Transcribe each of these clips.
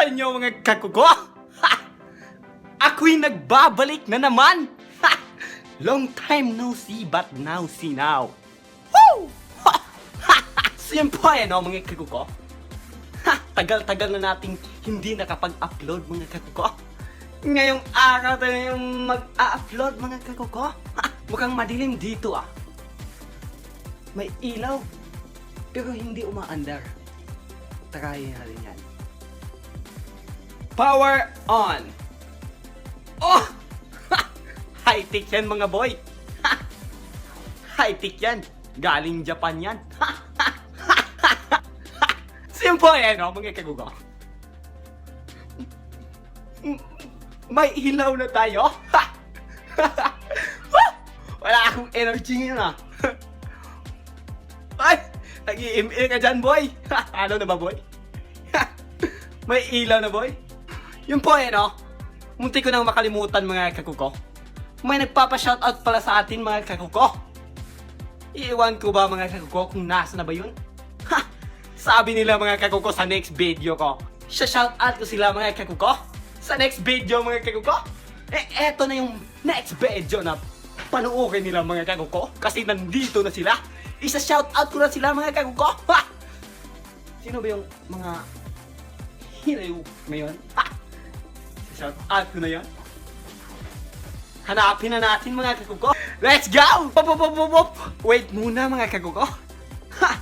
sa inyo mga kakuko? Ha! Ako'y nagbabalik na naman! Ha! Long time no see but now see now. Woo! Ha! Ha! Ha! Siyempre, ano mga kakuko? Tagal-tagal na nating hindi nakapag-upload mga kakuko. Ngayong araw tayo yung mag-upload mga kakuko. Ha! Mukhang madilim dito ah. May ilaw, pero hindi umaandar. Tarayin natin yan. Power on! Oh! High-tech yan mga boy! High-tech yan! Galing Japan yan! Simple yan, no? Mga kagugo. May ilaw na tayo? Wala akong energy ngayon ah! Ay! Nag-i-email ka dyan, boy! ano na ba, boy? May ilaw na, boy? Yun po eh, no? Munti ko nang makalimutan, mga kakuko. May nagpapa-shoutout pala sa atin, mga kakuko. Iiwan ko ba, mga kakuko, kung nasa na ba yun? Ha! Sabi nila, mga kakuko, sa next video ko. Siya shoutout ko sila, mga kakuko. Sa next video, mga kakuko. Eh, eto na yung next video na panuorin nila, mga kakuko. Kasi nandito na sila. Isa shoutout ko na sila, mga kakuko. Ha! Sino ba yung mga hero ngayon? Ha! Shout out na yan. Hanapin na natin mga kagugo. Let's go! Pop, pop, pop, pop, pop. Wait muna mga kagugo. Ha!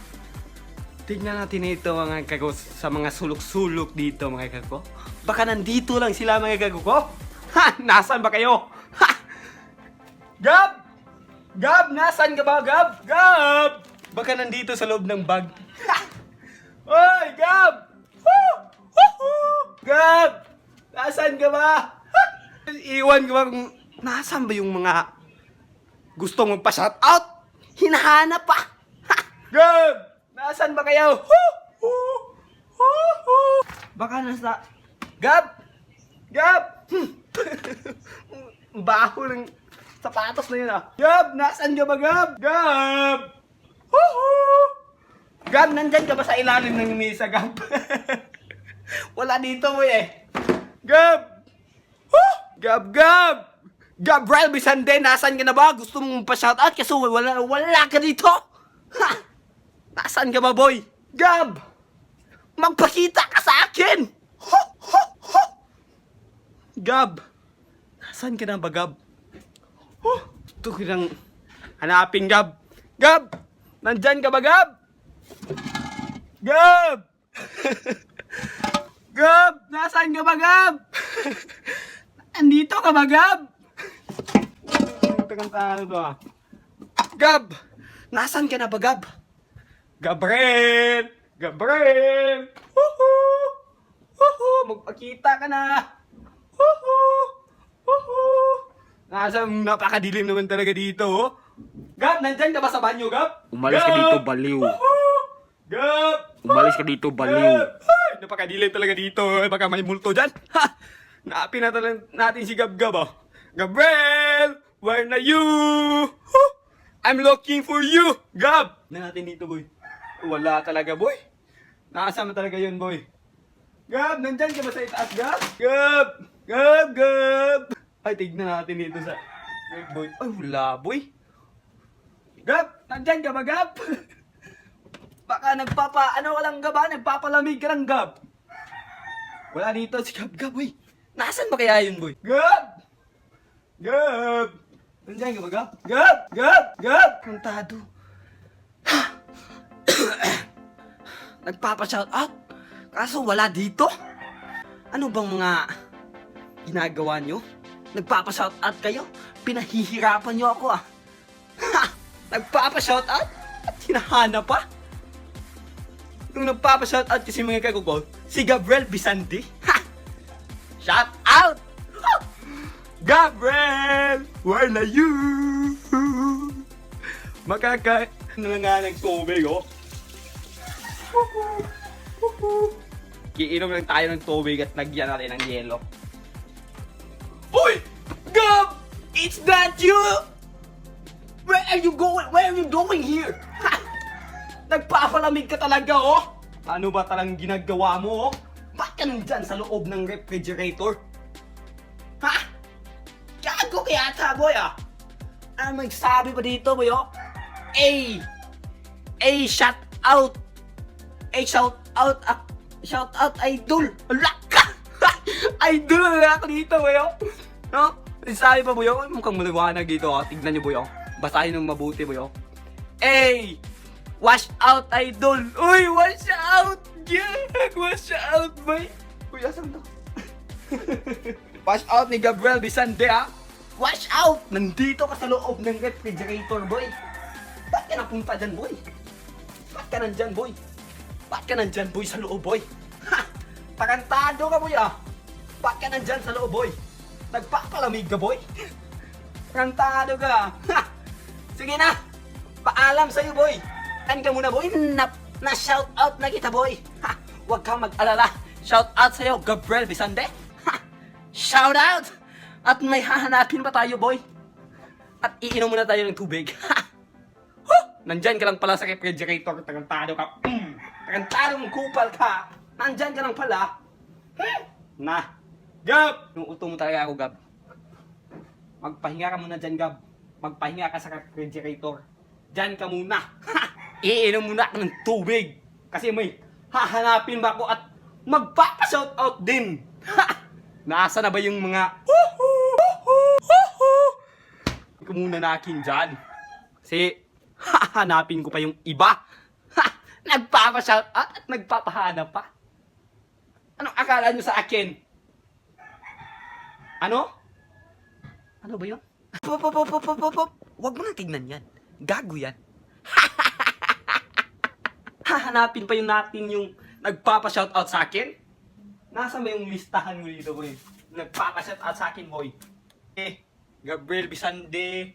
Tignan natin ito mga kagugo sa mga sulok-sulok dito mga kagugo. Baka nandito lang sila mga kagugo. Ha! Nasaan ba kayo? Ha! Gab! Gab! Nasaan ka ba, Gab? Gab! Baka nandito sa loob ng bag. Ha! Hoy, Gab! Woo! Woohoo! Gab! Nasaan ka ba? Iwan ka ba kung nasaan ba yung mga gustong magpa-shoutout? Hinahanap pa! Gab! Nasaan ba kayo? Hoo! Hoo! Hoo! Hoo! Baka nasa... Gab! Gab! Baho ng sapatos na yun ah. Gab! Nasaan ka ba, Gab? Gab! Hoo! Gab, nandyan ka ba sa ilalim ng mesa, Gab? Wala dito mo eh. Gab! Gab, Gab! Gabriel Bisande, nasan ka na ba? Gusto mong pa-shoutout kasi wala, wala ka dito? Ha! Nasaan ka ba, boy? Gab! Magpakita ka sa akin! Gab! Nasaan ka na ba, Gab? Huh! Gusto ko nang hanapin, Gab. Gab! Nandyan ka ba, Gab? Gab! Gab! Nasaan ka ba, Gab? Andito ka ba, Gab? Tagang tao to ah. Gab! Nasaan ka na ba, Gab? Gabriel! Gabriel! Woohoo! Woohoo! Magpakita ka na! Woohoo! Woohoo! Nasaan napakadilim naman talaga dito, oh. Gab, nandyan ka ba sa banyo, Gab? Umalis ka Gab! dito, baliw. Woohoo! Gab! Umalis ka dito, baliw. Ay, napakadilim talaga dito. Baka may multo dyan. Ha! Na talaga natin si Gab Gab, oh. Gabriel! Where na you? Huh! I'm looking for you! Gab! Na natin dito, boy. Wala talaga, boy. Nakasama talaga yun, boy. Gab, nandyan ka ba sa itaas, Gab? Gab! Gab, Gab! Ay, tignan natin dito sa... Ay, boy. Ay, wala, boy. Gab! Nandyan ka ba, Gab? Baka nagpapa, ano ka lang gaba, nagpapalamig ka lang, Gab. Wala dito si Gab, Gab, boy. Nasaan ba kaya yun, boy? Gab! Gab! Nandiyan ka ba, Gab? Gab! Gab! Gab! Kantado. Nagpapa-shout out. Kaso wala dito. Ano bang mga ginagawa nyo? Nagpapa-shout out kayo? Pinahihirapan nyo ako ah. Ha! Nagpapa-shout out? At hinahanap pa? Yung nagpapa-shoutout kasi mga kagugol, si Gabriel Bisandi. Shout out! Gabriel! Where na you? Makaka... Ano na nga ng tubig, oh? Kiinom lang tayo ng tubig at lagyan natin ng yelo. Uy! Gab! It's not you! Where are you going? Where are you going here? Nagpapalamig ka talaga, oh! Ano ba talang ginagawa mo, oh? Ba't ka nandyan sa loob ng refrigerator? Ha? Gago kaya ata, boy, ah! Ano magsabi pa dito, boy, oh? A! A, shout out! A, shout out! ah, shout out, idol! Ala ka! idol na ako dito, boy, oh! No? Sabi pa, boy, oh, mukhang maliwanag dito, oh. Tignan niyo, boy, oh. Basahin ng mabuti, boy, oh. A! Wash out, idol! Uy, wash out! Yeah! Wash out, boy! Uy, asan to? wash out ni Gabriel Bisande, ah! Wash out! Nandito ka sa loob ng refrigerator, boy! Ba't ka napunta dyan, boy? Ba't ka nandyan, boy? Ba't ka nandyan, boy, sa loob, boy? Ha! Tarantado ka, boy, ah! Ba't ka nandyan sa loob, boy? Nagpapalamig ka, boy? Tarantado ka! Ha! Sige na! Paalam sa'yo, boy! Kan ka muna, boy! Na, na shout out na kita, boy! Ha! Huwag kang mag-alala! Shout out sa'yo, Gabriel Bisande! Ha! Shout out! At may hahanapin pa tayo, boy! At iinom muna tayo ng tubig. Ha! Huh! Nandyan ka lang pala sa refrigerator, tarantado ka. Mm! Tarantadong kupal ka! Nandyan ka lang pala. Hmm! Na! Gab! Yung uto mo talaga ako, Gab. Magpahinga ka muna dyan, Gab. Magpahinga ka sa refrigerator. Dyan ka muna. Ha! Iinom muna ako ng tubig. Kasi may hahanapin ba ako at magpapa-shoutout din. Ha! Nasa na ba yung mga ko muna nakin dyan. Kasi hahanapin ko pa yung iba. Ha! Nagpapa-shoutout at nagpapahanap pa. Anong akala nyo sa akin? Ano? Ano ba yun? Pop, mo nang tignan yan. Gago yan. Hahanapin pa yung natin yung nagpapa-shoutout sa akin? Nasaan ba yung listahan mo dito, boy? Nagpapa-shoutout sa akin, boy. Eh, Gabriel Bisande,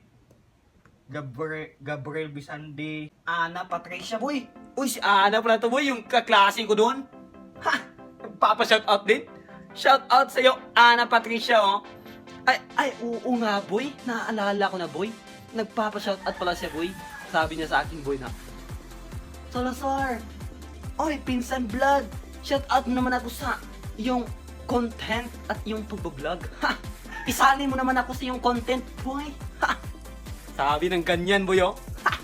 Gabriel, Gabriel Bisande, Ana Patricia, boy. Uy, si Ana pala to, boy, yung kaklase ko doon. Ha! Nagpapa-shoutout din. Shoutout sa'yo, Ana Patricia, oh. Ay, ay, oo nga, boy. Naaalala ko na, boy. Nagpapa-shoutout pala siya, boy. Sabi niya sa akin, boy, na, Salazar! Oy, Pinsan Vlog! Shoutout naman ako sa yung content at yung pagbablog. Ha! Isali mo naman ako sa yung content, boy. Ha! Sabi ng ganyan, boy, oh. Ha!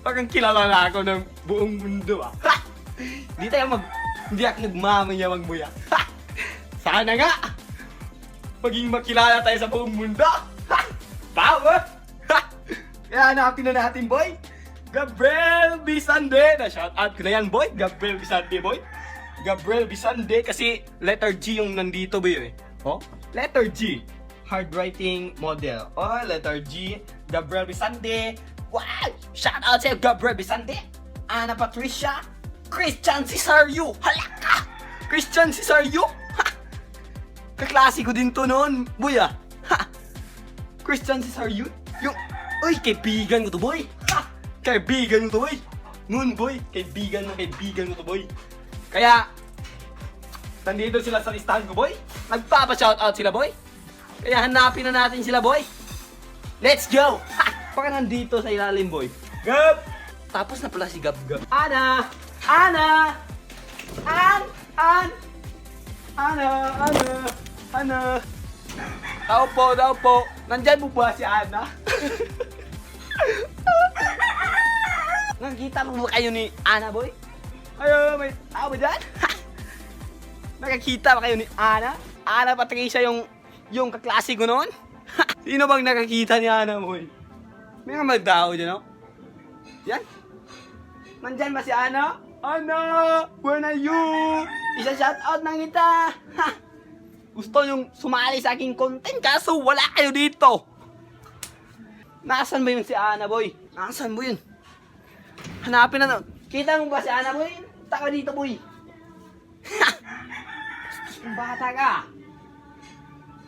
Parang kilala na ako ng buong mundo, ah. Ha! Hindi tayo mag... Hindi ako nagmamayawang, boy, ah. Ha! Sana nga! Maging makilala tayo sa buong mundo! Ha! Power! Ha! Kaya hanapin na natin, boy! Gabriel Bisande! Na shoutout ko na yan, boy! Gabriel Bisande, boy! Gabriel Bisande kasi letter G yung nandito, boy, eh. Oh? Letter G. Handwriting model. Oh, letter G. Gabriel Bisande. Wow! Shoutout sa Gabriel Bisande. Ana Patricia. Christian Cesario. Halaka! Christian Cesario? Ha! Kaklase ko din to noon, boy ah. Ha! Christian Cesario? Yung... Uy, kaibigan ko to, boy! Kaibigan ko to, boy! Noon, boy! Kaibigan mo, kaibigan ko to, boy! Kaya, nandito sila sa listahan ko, boy! Nagpapa-shoutout sila, boy! Kaya hanapin na natin sila, boy! Let's go! Ha! Baka nandito sa ilalim, boy. Gab! Tapos na pala si Gab Gab. Ana! Ana! An! An! Ana! Ana! Ana! Daw po, daw po. Nandyan po ba si Ana? Nakikita mo ba kayo ni Ana, boy? Ayo, may tao ba dyan? Nakakita ba kayo ni Ana? Ana Patricia yung yung kaklase ko noon? Sino bang nakakita ni Ana, boy? May mga magtao dyan, no? Yan. Nandyan ba si Ana? Ana! Where are you? Isa shout out na kita! Ha! Gusto yung sumali sa aking content kaso wala kayo dito! Nasaan ba yun si Ana, boy? Nasaan mo yun? Hanapin na Kita mo ba si Ana, boy? Taka dito, boy! Bata ka!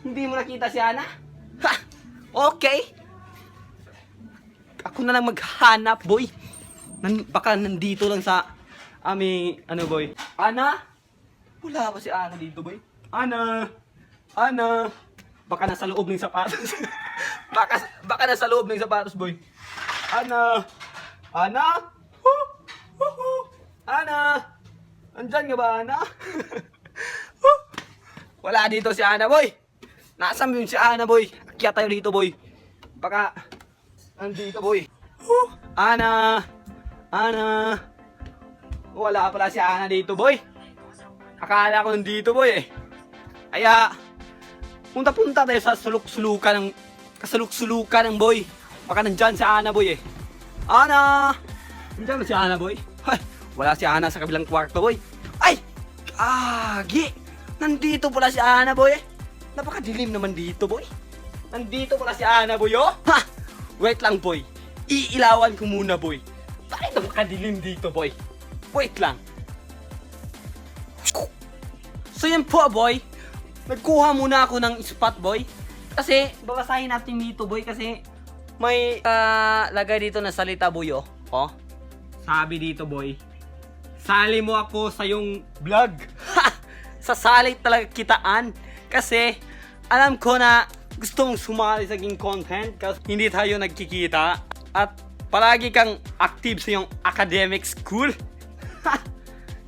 Hindi mo nakita si Ana? Ha! Okay! Ako na lang maghanap, boy! Nan baka nandito lang sa aming, ano, boy? Ana? Wala ba si Ana dito, boy? Ana! Ana! Baka nasa loob ng sapatos. baka, baka nasa loob ng sapatos, boy. Ana! Ana? Ana! Andyan ka ba, Ana? Wala dito si Ana, boy. Nasaan yung si Ana, boy? Akyat tayo dito, boy. Baka, andito, boy. Ana! Ana! Wala pala si Ana dito, boy. Akala ko nandito, boy, eh. Kaya, punta-punta tayo sa suluk-sulukan ng, kasuluk-sulukan ng boy. Baka nandyan si Ana, boy, eh. Ana! Nandyan si Ana, boy? Ay, wala si Ana sa kabilang kwarto, boy. Ay! Agi! Nandito pala si Ana, boy. Napakadilim naman dito, boy. Nandito pala si Ana, boy, oh. Ha! Wait lang, boy. Iilawan ko muna, boy. Bakit napakadilim dito, boy? Wait lang. So yan po, boy. Nagkuha muna ako ng spot, boy. Kasi, babasahin natin dito, boy, kasi may ah, lagay dito na salita, boy, oh. Oh. Sabi dito, boy. Sali mo ako sa yung vlog. Sasali talaga kitaan. Kasi, alam ko na gusto mong sumali sa aking content kasi hindi tayo nagkikita. At palagi kang active sa yung academic school.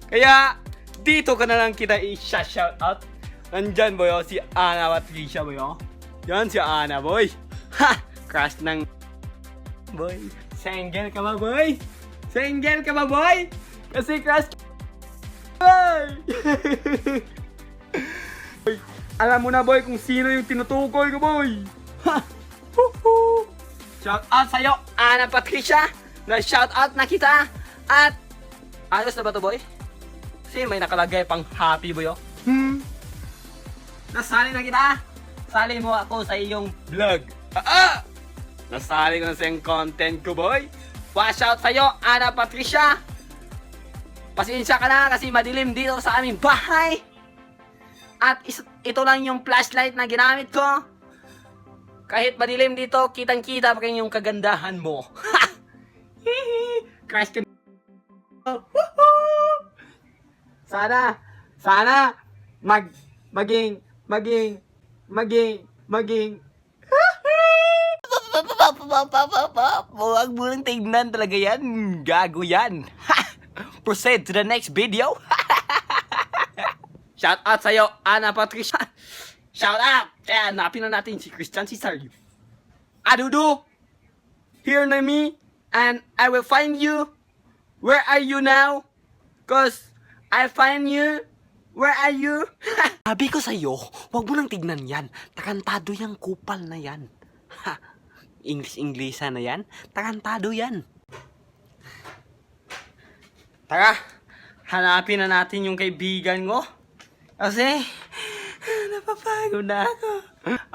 Kaya, dito ka na lang kita i-shout out. Nandyan, boy, oh, si Ana Patricia, boy, oh. Yan si Ana, boy. Ha! Crush ng... Boy. Single ka ba, boy? Single ka ba, boy? Kasi crush... Boy! alam mo na, boy, kung sino yung tinutukoy ko, boy. Ha! Shout out sa'yo, Ana Patricia. Na shout out na kita. At, ayos na ba to, boy? Kasi may nakalagay pang happy, boy, oh. Hmm. Nasali na kita. Sali mo ako sa iyong vlog. Ah! ah! Nasali ko na sa iyong content ko, boy. Watch out sa'yo, Ana Patricia. Pasensya ka na kasi madilim dito sa aming bahay. At ito lang yung flashlight na ginamit ko. Kahit madilim dito, kitang-kita pa rin yung kagandahan mo. Crush ka! Sana, sana, mag, maging, maging, maging, maging, Huwag mo lang tignan talaga yan. Gago yan. Proceed to the next video. Shout out sa'yo, Ana Patricia. Shout out. Kaya hanapin na natin si Christian Cesario. Adudu. Here na me. And I will find you. Where are you now? Cause I find you. Where are you? Sabi ko sa'yo, huwag mo nang tignan yan. Takantado yung kupal na yan. Ha? English-Englisa na yan. Takantado yan. Tara, hanapin na natin yung kaibigan ko. Kasi, napapagod na ako.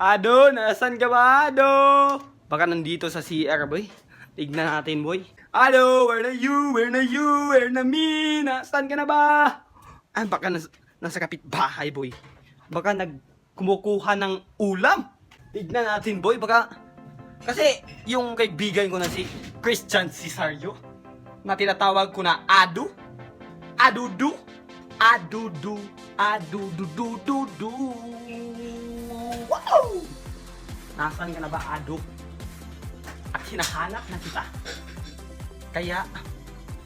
Ado, nasan ka ba, Ado? Baka nandito sa CR, boy. Tignan natin, boy. Ado, where na you? Where na you? Where na me? Nasaan ka na ba? Ah, baka nas nasa kapitbahay, boy. Baka nagkumukuha ng ulam. Tignan natin, boy. Baka... Kasi, yung kaibigan ko na si Christian Cesario, na tinatawag ko na Adu, Adudu, Adudu, Adududududu. Wow! Nasaan ka na ba, Adu? At hinahanap na kita. Kaya,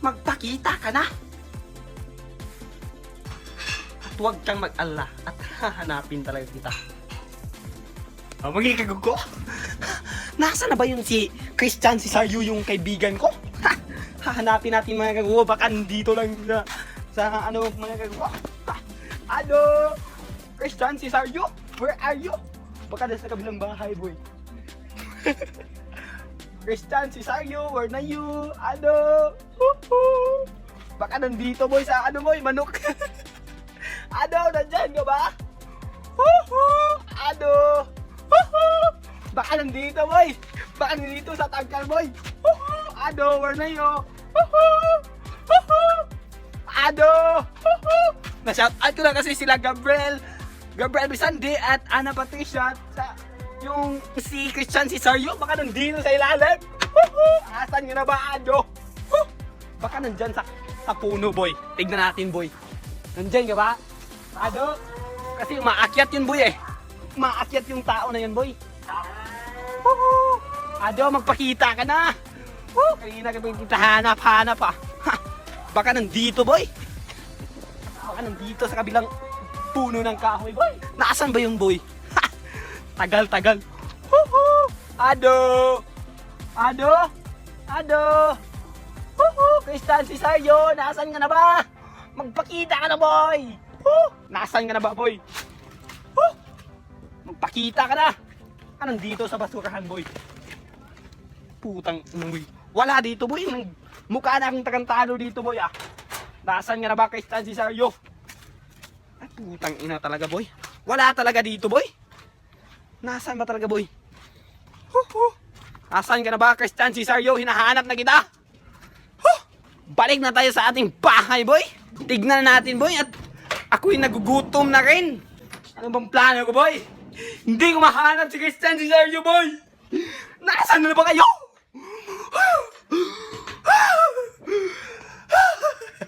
magpakita ka na. At huwag kang mag-ala at hahanapin talaga kita. Oh, magiging ko. Nasaan na ba yung si Christian Cesario yung kaibigan ko? Ha! Hahanapin natin mga kagawa. Baka nandito lang sa, sa ano mga kagawa. Ano? Christian Cesario? Where are you? Baka nasa kabilang bahay, boy. Christian Cesario, where na you? Ano? Baka nandito, boy, sa ano, boy, manok. ano, nandyan ka ba? Woohoo! Ano? Baka nandito, boy! Baka nandito sa tangkal, boy! Woohoo! Ado, where na yo? Woohoo! Na-shout out ko na kasi sila Gabriel, Gabriel Bisande at Ana Patricia sa yung si Christian Cesario baka nandito sa ilalim. Asan nyo na ba, Ado? Baka nandyan sa, sa puno, boy. Tignan natin, boy. Nandyan ka ba? Ado? Kasi umaakyat yun, boy, eh. Umaakyat yung tao na yun, boy. Ado, magpakita ka na! Woo! Kanina ka kita hanap-hanap ah. Ha! Baka nandito, boy! Baka nandito sa kabilang puno ng kahoy, boy. Nasaan ba yung boy? Tagal, tagal. Woohoo! Ado! Ado! Ado! Woohoo! Kristan, si Sayo, nasaan ka na ba? Magpakita ka na, boy! Woo! Nasaan ka na ba, boy? Woo! Magpakita ka na! Anong dito sa basurahan, boy? Putang, boy. Wala dito, boy. Mukha na akong takantalo dito, boy, ah. Nasaan nga na ba kay Stan si Saryo? Ay, putang ina talaga, boy. Wala talaga dito, boy. Nasaan ba talaga, boy? Huh, Nasaan ka na ba si Saryo? Hinahanap na kita. Huh! Balik na tayo sa ating bahay, boy. Tignan natin, boy. At ako'y nagugutom na rin. Ano bang plano ko, boy? Hindi ko mahanap si Christian si Sergio, boy! Nasaan na ba kayo?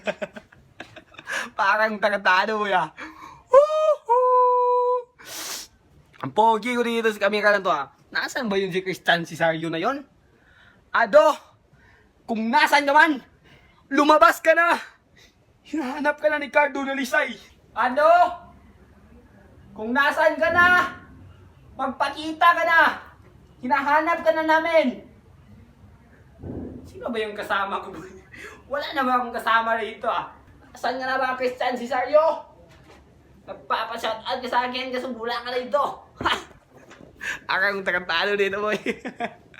Parang tagatado, boy, ah. Ang pogi ko dito sa kamera na to, ah. Nasaan ba yun si Christian si Sergio na yon? Ado! Kung nasaan ka man, lumabas ka na! Hinahanap ka na ni Cardo na Lisay. Ano? Kung nasaan ka na, magpakita ka na. Hinahanap ka na namin. Sino ba yung kasama ko? Wala na ba akong kasama rito ah? Saan nga na ba ang Christian Cesario? Nagpapashoutout ka sa akin kasi wala ka rito. Akang takantalo dito boy.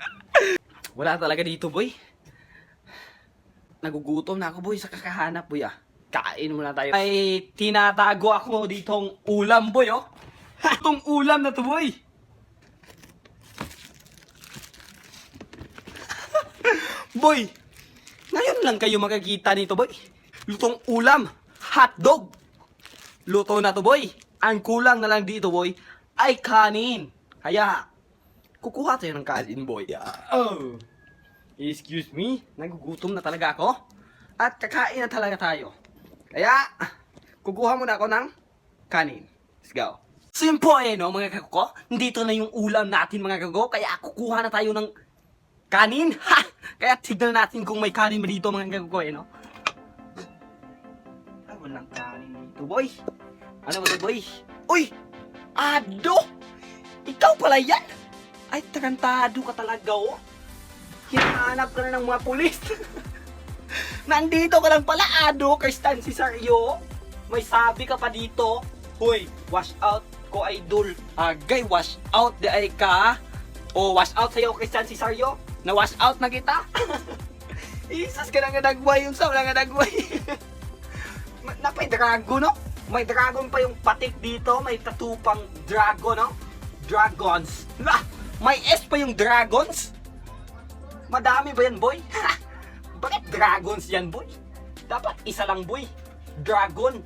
wala talaga dito boy. Nagugutom na ako boy sa kakahanap boy ah. Kain muna tayo. Ay, tinatago ako ditong ulam boy oh. Itong ulam na to boy. Boy, ngayon lang kayo makakita nito boy. Lutong ulam, hotdog. Luto na to boy. Ang kulang na lang dito boy ay kanin. Kaya, kukuha tayo ng kanin boy. Oh. Excuse me, nagugutom na talaga ako. At kakain na talaga tayo. Kaya, kukuha muna ako ng kanin. Let's go. So yun po eh, no, mga kakuko. Dito na yung ulam natin, mga kakuko. Kaya kukuha na tayo ng kanin. Ha! Kaya tignan natin kung may kanin ba dito, mga eh, no? Ay, walang kanin dito, boy. Ano ba to, boy? Uy! Ado! Ikaw pala yan? Ay, tarantado ka talaga, oh. Hinahanap ka na ng mga pulis. Nandito ka lang pala, Ado, Kristan Cesario. May sabi ka pa dito. Hoy, wash out ko idol. Agay, wash out di ay ka. O, wash out sa'yo, Kristan Cesario. Na wash out na kita. Isas ka na nga nagway yung sa wala nga nagway. Ma- na may dragon, no? May dragon pa yung patik dito. May tattoo pang dragon, no? Dragons. La! May S pa yung dragons? Madami ba yan, boy? Bakit dragons yan, boy? Dapat isa lang, boy. Dragon.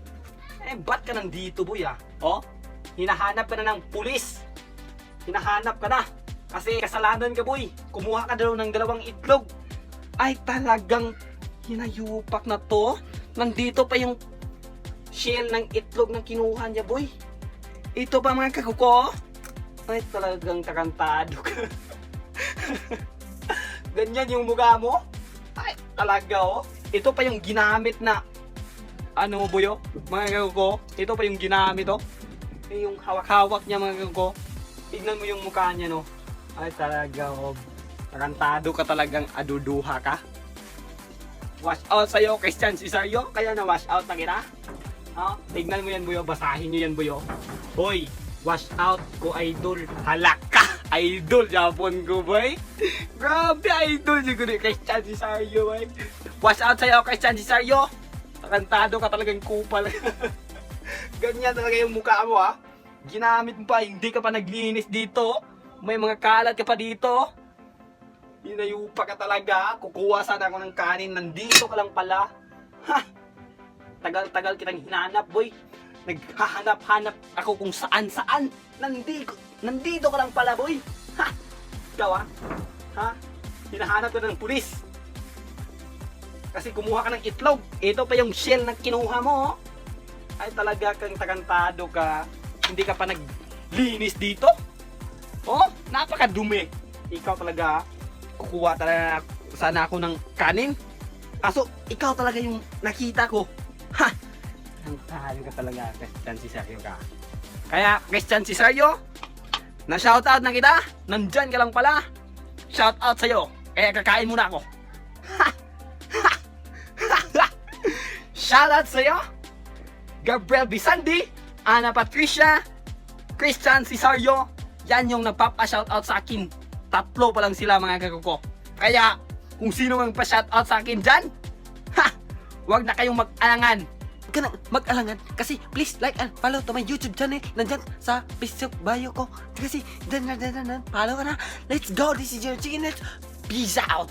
Eh, ba't ka nandito, boy, ah? Oh? Hinahanap ka na ng pulis. Hinahanap ka na. Kasi kasalanan ka, boy. Kumuha ka daw ng dalawang itlog. Ay, talagang hinayupak na to. Nandito pa yung shell ng itlog na kinuha niya, boy. Ito pa mga kakuko. Ay, talagang takantado ka. Ganyan yung mukha mo? Ay, talaga oh. Ito pa yung ginamit na ano mo buyo? Mga gago Ito pa yung ginamit oh. Yung hawak-hawak niya mga gago Tignan mo yung mukha niya no. Ay talaga oh. Tarantado ka talagang aduduha ka. Wash out sa'yo, Christian Cesario. Kaya na wash out na kita. Oh, tignan mo yan buyo. Basahin nyo yan buyo. Hoy, wash out ko idol. Halaka! Idol, Japon ko, boy. Grabe, idol. Siguro ni Christian Cesario, boy. Watch out sa'yo, Christian Cesario. Takantado ka talagang kupal. Ganyan talaga yung mukha mo, ha. Ginamit mo pa, hindi ka pa naglinis dito. May mga kalat ka pa dito. Hinayupa ka talaga. Kukuha sana ako ng kanin. Nandito ka lang pala. Ha! Tagal-tagal kitang hinanap, boy. Naghahanap-hanap ako kung saan-saan. Nandito, nandito ka lang pala, boy. Ha! Ikaw, ha? Ha? Hinahanap ka ng pulis. Kasi kumuha ka ng itlog. Ito pa yung shell na kinuha mo, oh. Ay, talaga kang takantado ka. Hindi ka pa naglinis dito. Oh, napakadumi. Ikaw talaga, kukuha talaga sana ako ng kanin. Kaso, ikaw talaga yung nakita ko. Ha! Ang Mahal ka talaga, Christian Cesario ka. Kaya, Christian Cesario, na shoutout na kita, nandyan ka lang pala. Shoutout sa'yo, kaya kakain muna ako. shoutout sa'yo, Gabriel Bisandi, Ana Patricia, Christian Cesario, yan yung nagpapa-shoutout sa akin. Tatlo pa lang sila mga kakuko. Kaya, kung sino mang pa-shoutout sa akin dyan, ha! Huwag na kayong mag-alangan. Huwag mag-alangan. Kasi, please like and follow to my YouTube channel. Nandyan sa Facebook bio ko. Kasi, dan, dan, dan, dan, follow ka na. Let's go. This is your chicken. Peace out.